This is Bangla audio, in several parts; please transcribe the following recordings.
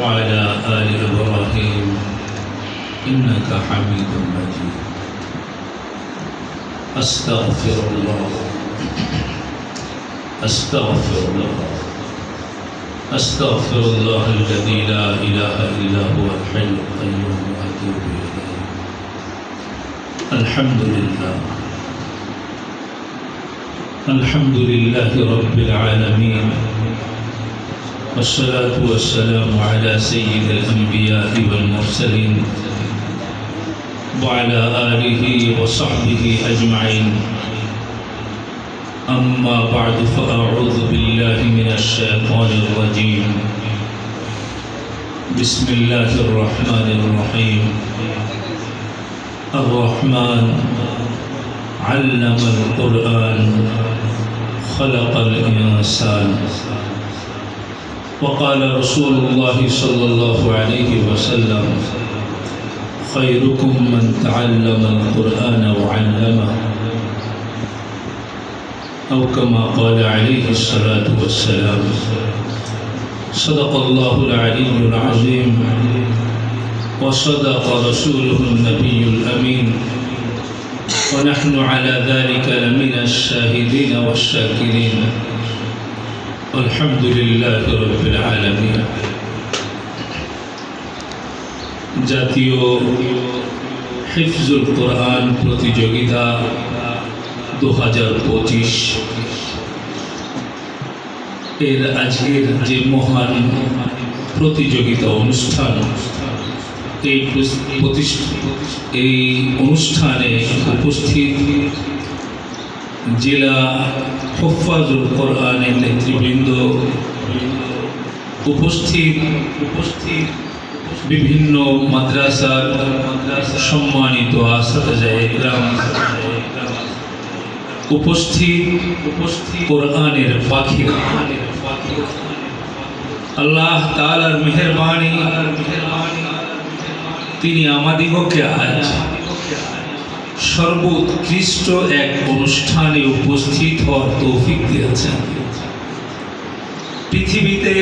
وعلى آل إبراهيم إنك حميد مجيد. أستغفر الله. أستغفر الله. أستغفر الله الذي لا إله إلا هو الحي القيوم وأتوب إليه. الحمد لله. الحمد لله رب العالمين. والصلاة والسلام على سيد الأنبياء والمرسلين وعلى آله وصحبه أجمعين. أما بعد فأعوذ بالله من الشيطان الرجيم. بسم الله الرحمن الرحيم. الرحمن علم القرآن خلق الإنسان. وقال رسول الله صلى الله عليه وسلم خيركم من تعلم القرآن وعلمه أو كما قال عليه الصلاة والسلام. صدق الله العلي العظيم وصدق رسوله النبي الأمين ونحن على ذلك لمن الشاهدين والشاكرين. والحمد لله رب العالمين জাতীয় হিফজুল কোরআন প্রতিযোগিতা দু হাজার পঁচিশ এর আজকের যে মহান প্রতিযোগিতা অনুষ্ঠান এই প্রতিষ্ঠা এই অনুষ্ঠানে উপস্থিত জেলা হফাজুল কোরআনের নেতৃবৃন্দ উপস্থিত উপস্থিত বিভিন্ন মাদ্রাসার সম্মানিত আল্লাহ মেহরবানি তিনি আমাদিগকে আজ সর্বোৎকৃষ্ট এক অনুষ্ঠানে উপস্থিত হওয়ার তৌফিক দিয়েছেন। পৃথিবীতে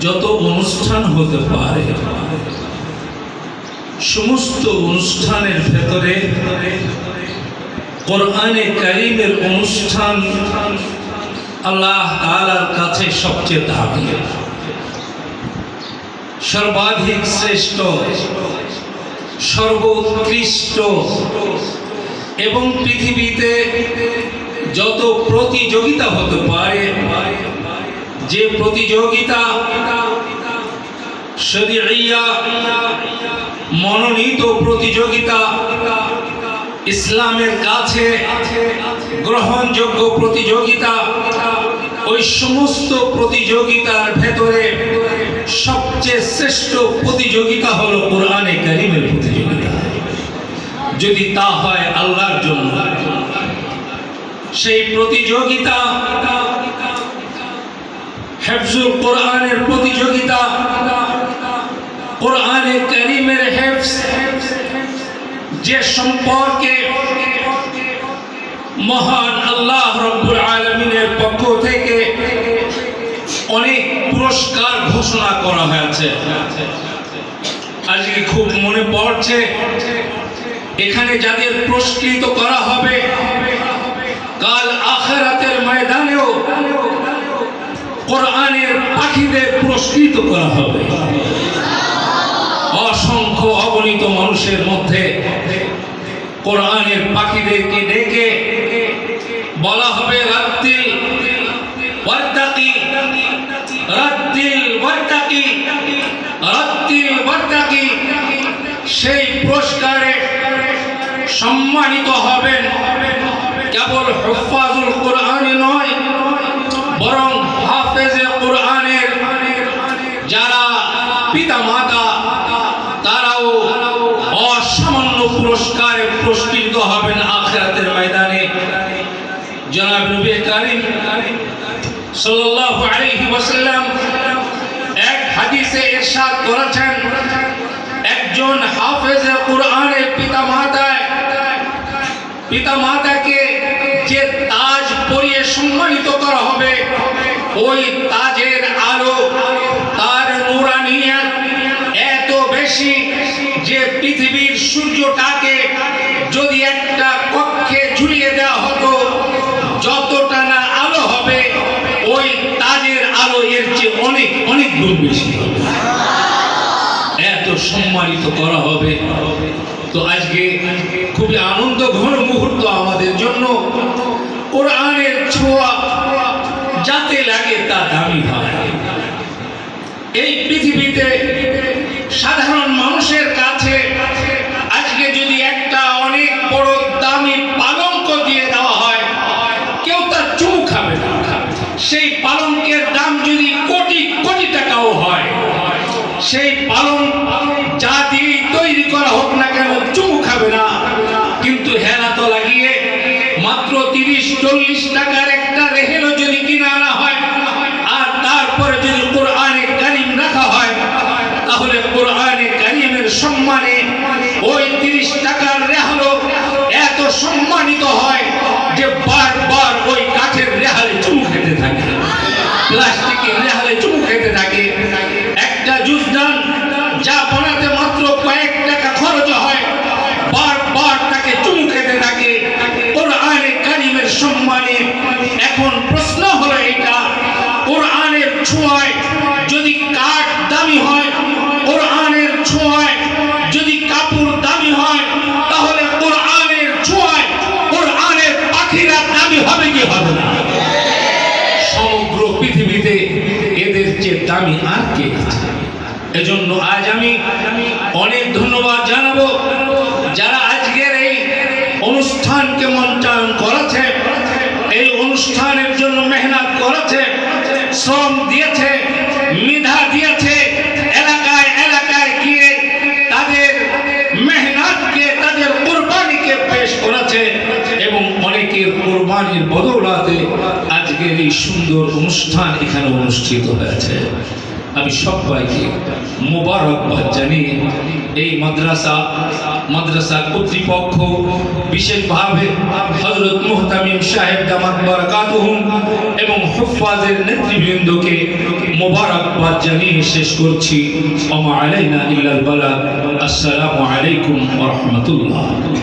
যত অনুষ্ঠান হতে পারে, সমস্ত অনুষ্ঠানের ভেতরে কোরআনে কারিমের অনুষ্ঠান আল্লাহ তালার কাছে সবচেয়ে দাবি সর্বাধিক শ্রেষ্ঠ সর্বোৎকৃষ্ট। এবং পৃথিবীতে যত প্রতিযোগিতা হতে পারে, যে প্রতিযোগিতা মনোনীত প্রতিযোগিতা ইসলামের কাছে গ্রহণযোগ্য প্রতিযোগিতা, ওই সমস্ত প্রতিযোগিতার ভেতরে সবচেয়ে শ্রেষ্ঠ প্রতিযোগিতা হলো কোরআনে কারিমের প্রতিযোগিতা যদি তা হয় আল্লাহর জন্য। সেই প্রতিযোগিতা, হেফজুল কোরআনের প্রতিযোগিতা, কোরআনে করিমের হেফজ, যে সম্পর্কে মহান আল্লাহ রব্বুল আলমিনের পক্ষ থেকে অনেক পুরস্কার ঘোষণা করা হয়েছে। আজকে খুব মনে পড়ছে এখানে যাদের পুরস্কৃত করা হবে, কাল আখেরাতের ময়দানেও কোরআনের পাখিদের পুরস্কৃত করা হবে। অসংখ্য অগণিত মানুষের মধ্যে কোরআনের পাখিদেরকে ডেকে বলা হবে, রাত্রিল সম্মানিত হবেন। কেবল হফাজুল কোরআন নয়, বরং হাফেজে কোরআনের যারা পিতা মাতা তারাও অসামান্য পুরস্কারে পুরস্কৃত হবেন আখেরাতের ময়দানে। জনাব নবী কারিম সাল্লাল্লাহু আলাইহি ওয়াসাল্লাম এক হাদিসে ইরশাদ করেছেন, একজন হাফেজে কোরআনের পিতা মাতা পিতা মাতাকে যে তাজ পরিয়ে সম্মানিত করা হবে, ওই তাজের আলো তার নুরানিয়াত এত বেশি যে পৃথিবীর সূর্যটাকে যদি একটা কক্ষে ঝুলিয়ে দেওয়া হতো, যতটা না আলো হবে, ওই তাজের আলো এর চেয়ে অনেক অনেক গুণ বেশি এত সম্মানিত করা হবে। তো আজকে খুবই আনন্দ আমাদের জন্য কোরআনের ছোঁয়া যাতে লাগে তা দামি হয় এই পৃথিবীতে সাধারণ মানুষের কাছে আজকে যদি একটা অনেক বড় দামি পালঙ্ক দিয়ে দেওয়া হয় কেউ তার চুমু খাবে না সেই পালঙ্কের দাম যদি কোটি কোটি টাকাও হয় সেই পালং যা দিয়ে তৈরি করা হোক না কেন চুমু খাবে না কিন্তু হেলা তো লাগিয়ে মাত্র তিরিশ, চল্লিশ টাকার একটা রেহেলও যদি কিনে আনা হয়, আর তারপরে যদি কোরআনে কারিম রাখা হয়, তাহলে কোরআনে কারিমের সম্মানে ওই তিরিশ টাকার রেহালও এত সম্মানিত হয় যে বারবার ওই কাঠের রেহালে চুমু খেতে থাকে। প্লাস্টিকের রেহালে চুমু খেতে থাকে। একটা জুসদান দামি আর কে? এজন্য আজ আমি অনেক ধন্যবাদ জানাব যারা আজকের এই অনুষ্ঠানকে মঞ্চায়ন করেছে, এই অনুষ্ঠানের জন্য মেহনত করেছে, শ্রম সুন্দর অনুষ্ঠান এখানে অনুষ্ঠিত হয়েছে। আমি সবাইকে মোবারকবাদ জানিয়ে এই মাদ্রাসা মাদ্রাসা কর্তৃপক্ষ, বিশেষভাবে হজরত মুহতামিম সাহেব জামাত বারাকাতুহুম এবং হুফাজের নেতৃবৃন্দকে মোবারকবাদ জানিয়ে শেষ করছি। আমা আলাইনা ইল্লাল বালাগ। আসসালামু আলাইকুম রাহমাতুল্লাহ।